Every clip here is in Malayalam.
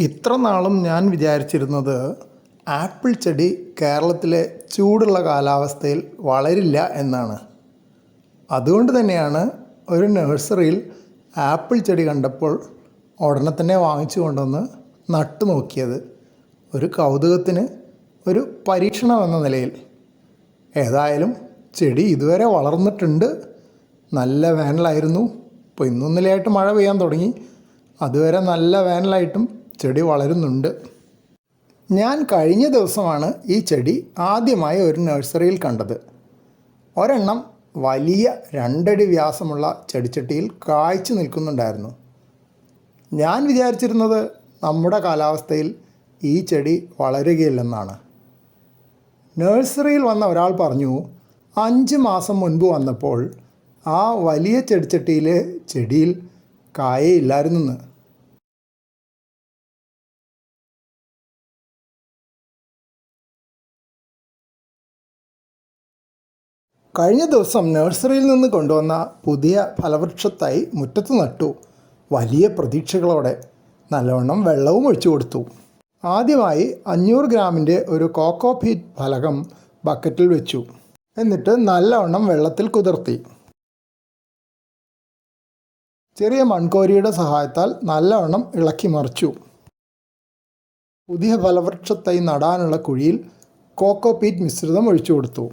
ഇത്ര നാളും ഞാൻ വിചാരിച്ചിരുന്നത് ആപ്പിൾ ചെടി കേരളത്തിലെ ചൂടുള്ള കാലാവസ്ഥയിൽ വളരില്ല എന്നാണ്. അതുകൊണ്ട് തന്നെയാണ് ഒരു നഴ്സറിയിൽ ആപ്പിൾ ചെടി കണ്ടപ്പോൾ ഉടനെ തന്നെ വാങ്ങിച്ചു കൊണ്ടുവന്ന് നട്ടു നോക്കിയത്. ഒരു കൗതുകത്തിന് ഒരു പരീക്ഷണം എന്ന നിലയിൽ. ഏതായാലും ചെടി ഇതുവരെ വളർന്നിട്ടുണ്ട്. നല്ല വേനലായിരുന്നു. ഇപ്പോൾ ഇന്നൊന്നിലായിട്ട് മഴ പെയ്യാൻ തുടങ്ങി. അതുവരെ നല്ല വേനലായിട്ടും ചെടി വളരുന്നുണ്ട്. ഞാൻ കഴിഞ്ഞ ദിവസമാണ് ഈ ചെടി ആദ്യമായി ഒരു നഴ്സറിയിൽ കണ്ടത്. ഒരെണ്ണം വലിയ രണ്ടടി വ്യാസമുള്ള ചെടിച്ചട്ടിയിൽ കായ്ച്ചു നിൽക്കുന്നുണ്ടായിരുന്നു. ഞാൻ വിചാരിച്ചിരുന്നത് നമ്മുടെ കാലാവസ്ഥയിൽ ഈ ചെടി വളരുകയില്ലെന്നാണ്. നഴ്സറിയിൽ വന്ന ഒരാൾ പറഞ്ഞു അഞ്ച് മാസം മുൻപ് വന്നപ്പോൾ ആ വലിയ ചെടിച്ചട്ടിയിലെ ചെടിയിൽ കായയില്ലായിരുന്നെന്ന് കഴിഞ്ഞ ദിവസം നഴ്സറിയിൽ നിന്ന് കൊണ്ടുവന്ന പുതിയ ഫലവൃക്ഷത്തായി മുറ്റത്ത് നട്ടു. വലിയ പ്രതീക്ഷകളോടെ നല്ലവണ്ണം വെള്ളവും ഒഴിച്ചു കൊടുത്തു. ആദ്യമായി അഞ്ഞൂറ് ഗ്രാമിന്റെ ഒരു കോക്കോ ഫീറ്റ് ഫലകം ബക്കറ്റിൽ വെച്ചു. എന്നിട്ട് നല്ലവണ്ണം വെള്ളത്തിൽ കുതിർത്തി. ചെറിയ മൺകോരിയുടെ സഹായത്താൽ നല്ലവണ്ണം ഇളക്കി മറിച്ചു. പുതിയ ഫലവൃക്ഷത്തൈ നടാനുള്ള കുഴിയിൽ കോക്കോ പീറ്റ് മിശ്രിതം ഒഴിച്ചു കൊടുത്തു.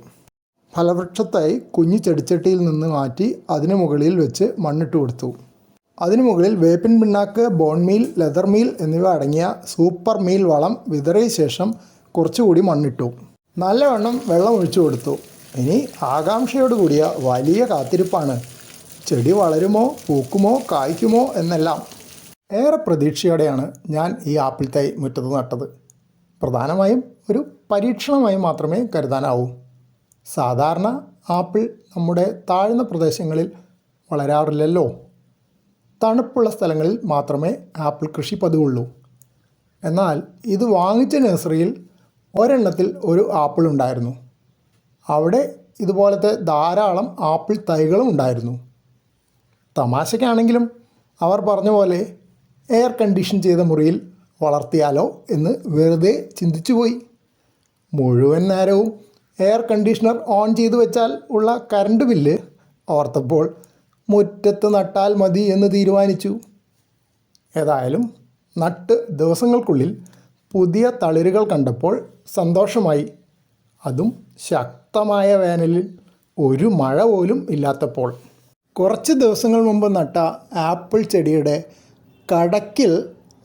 ഫലവൃക്ഷത്തായി കുഞ്ഞു ചെടിച്ചട്ടിയിൽ നിന്ന് മാറ്റി അതിന് മുകളിൽ വെച്ച് മണ്ണിട്ട് കൊടുത്തു. അതിനു മുകളിൽ വേപ്പിൻ പിണ്ണാക്ക് ബോൺ മീൽ ലെതർ മീൽ എന്നിവ അടങ്ങിയ സൂപ്പർ മീൽ വളം വിതറിയ ശേഷം കുറച്ചുകൂടി മണ്ണിട്ടു. നല്ലവണ്ണം വെള്ളം ഒഴിച്ചു കൊടുത്തു. ഇനി ആകാംക്ഷയോടുകൂടിയ വലിയ കാത്തിരിപ്പാണ്. ചെടി വളരുമോ പൂക്കുമോ കായ്ക്കുമോ എന്നെല്ലാം. ഏറെ പ്രതീക്ഷയോടെയാണ് ഞാൻ ഈ ആപ്പിൾ തൈ മുറ്റത്ത് നട്ടത്. പ്രധാനമായും ഒരു പരീക്ഷണമായി മാത്രമേ കരുതാനാവൂ. സാധാരണ ആപ്പിൾ നമ്മുടെ താഴ്ന്ന പ്രദേശങ്ങളിൽ വളരാറില്ലല്ലോ. തണുപ്പുള്ള സ്ഥലങ്ങളിൽ മാത്രമേ ആപ്പിൾ കൃഷി പതിവുള്ളൂ. എന്നാൽ ഇത് വാങ്ങിച്ച നഴ്സറിയിൽ ഒരെണ്ണത്തിൽ ഒരു ആപ്പിൾ ഉണ്ടായിരുന്നു. അവിടെ ഇതുപോലത്തെ ധാരാളം ആപ്പിൾ തൈകളും ഉണ്ടായിരുന്നു. തമാശയ്ക്കാണെങ്കിലും അവർ പറഞ്ഞ പോലെ എയർ കണ്ടീഷൻ ചെയ്ത മുറിയിൽ വളർത്തിയാലോ എന്ന് വെറുതെ ചിന്തിച്ചുപോയി. മുഴുവൻ നേരവും എയർ കണ്ടീഷണർ ഓൺ ചെയ്ത് വെച്ചാൽ ഉള്ള കറണ്ട് ബില്ല് ഓർത്തപ്പോൾ മുറ്റത്ത് നട്ടാൽ മതി എന്ന് തീരുമാനിച്ചു. ഏതായാലും നട്ട് ദിവസങ്ങൾക്കുള്ളിൽ പുതിയ തളിരുകൾ കണ്ടപ്പോൾ സന്തോഷമായി. അതും ശക്തമായ വേനലിൽ ഒരു മഴ പോലും ഇല്ലാത്തപ്പോൾ. കുറച്ച് ദിവസങ്ങൾ മുമ്പ് നട്ട ആപ്പിൾ ചെടിയുടെ കടക്കിൽ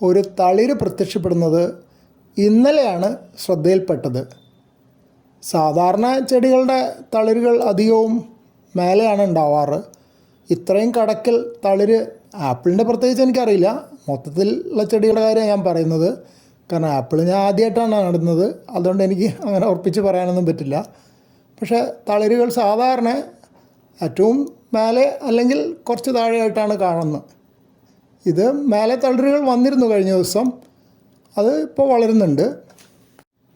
ഒരു തളിര് പ്രത്യക്ഷപ്പെടുന്നത് ഇന്നലെയാണ് ശ്രദ്ധയിൽപ്പെട്ടത്. സാധാരണ ചെടികളുടെ തളിരുകൾ അധികവും മേലെയാണ് ഉണ്ടാവാറ്. ഇത്രയും കടക്കൽ തളിര് ആപ്പിളിന്റെ പ്രത്യേകിച്ച് എനിക്കറിയില്ല. മൊത്തത്തിലുള്ള ചെടികളുടെ കാര്യം ഞാൻ പറയുന്നത്. കാരണം ആപ്പിൾ ഞാൻ ആദ്യമായിട്ടാണ് നടുന്നത്. അതുകൊണ്ട് എനിക്ക് അങ്ങനെ ഉറപ്പിച്ച് പറയാനൊന്നും പറ്റില്ല. പക്ഷേ തളിരുകൾ സാധാരണ ഏറ്റവും മേലെ അല്ലെങ്കിൽ കുറച്ച് താഴെയായിട്ടാണ് കാണുന്നത്. ഇത് മേലെ തളിരുകൾ വന്നിരുന്നു കഴിഞ്ഞ ദിവസം. അത് ഇപ്പോൾ വളരുന്നുണ്ട്.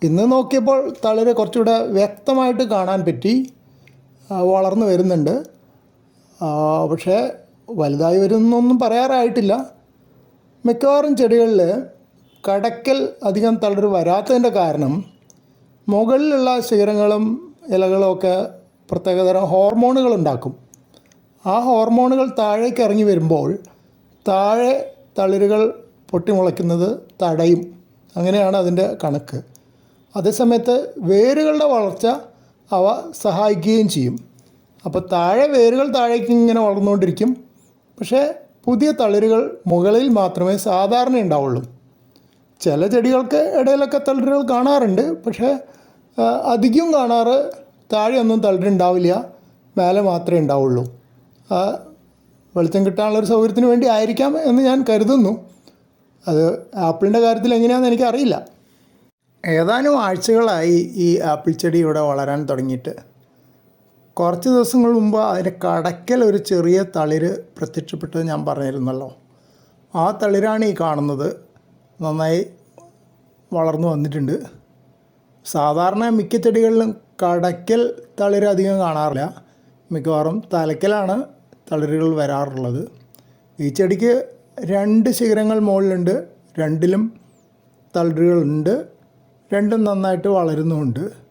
ഇന്ന് നോക്കിയപ്പോൾ തളിര് കുറച്ചുകൂടെ വ്യക്തമായിട്ട് കാണാൻ പറ്റി. വളർന്നു വരുന്നുണ്ട്. പക്ഷേ വലുതായി വരുന്നൊന്നും പറയാറായിട്ടില്ല. മിക്കവാറും ചെടികളിൽ കടക്കൽ അധികം തളിര് വരാത്തതിന്റെ കാരണം മുകളിലുള്ള ശിഖരങ്ങളും ഇലകളും ഒക്കെ പ്രത്യേകതരം ഹോർമോണുകൾ ഉണ്ടാക്കും. ആ ഹോർമോണുകൾ താഴേക്ക് ഇറങ്ങി വരുമ്പോൾ താഴെ തളിരുകൾ പൊട്ടിമുളയ്ക്കുന്നത് തടയും. അങ്ങനെയാണ് അതിന്റെ കണക്ക്. അതേസമയത്ത് വേരുകളുടെ വളർച്ച അവ സഹായിക്കുകയും ചെയ്യും. അപ്പോൾ താഴെ വേരുകൾ താഴേക്ക് ഇങ്ങനെ വളർന്നുകൊണ്ടിരിക്കും. പക്ഷേ പുതിയ തളിരുകൾ മുകളിൽ മാത്രമേ സാധാരണ ഉണ്ടാവുള്ളൂ. ചില ചെടികൾക്ക് ഇടയിലൊക്കെ തളിരുകൾ കാണാറുണ്ട്. പക്ഷേ അധികം കാണാറ് താഴെയൊന്നും തളിരുണ്ടാവില്ല. മേലെ മാത്രമേ ഉണ്ടാവുള്ളൂ. വെളിച്ചം കിട്ടാനുള്ളൊരു സൗകര്യത്തിന് വേണ്ടി ആയിരിക്കാം എന്ന് ഞാൻ കരുതുന്നു. അത് ആപ്പിളിന്റെ കാര്യത്തിൽ എങ്ങനെയാണെന്ന് എനിക്കറിയില്ല. ഏതാനും ആഴ്ചകളായി ഈ ആപ്പിൾ ചെടി ഇവിടെ വളരാൻ തുടങ്ങിയിട്ട്. കുറച്ച് ദിവസങ്ങൾ മുമ്പ് അതിന്റെ കടക്കൽ ഒരു ചെറിയ തളിര് പ്രത്യക്ഷപ്പെട്ടത് ഞാൻ പറഞ്ഞിരുന്നല്ലോ. ആ തളിരാണ് ഈ കാണുന്നത്. നന്നായി വളർന്നു വന്നിട്ടുണ്ട്. സാധാരണ മിക്ക ചെടികളിലും കടക്കൽ തളിര് അധികം കാണാറില്ല. മിക്കവാറും തലക്കലാണ് തളിരുകൾ വരാറുള്ളത്. ഈ ചെടിക്ക് രണ്ട് ശിഖരങ്ങൾ മുകളിലുണ്ട്. രണ്ടിലും തളിരുകളുണ്ട്. രണ്ടും നന്നായിട്ട് വളരുന്നുമുണ്ട്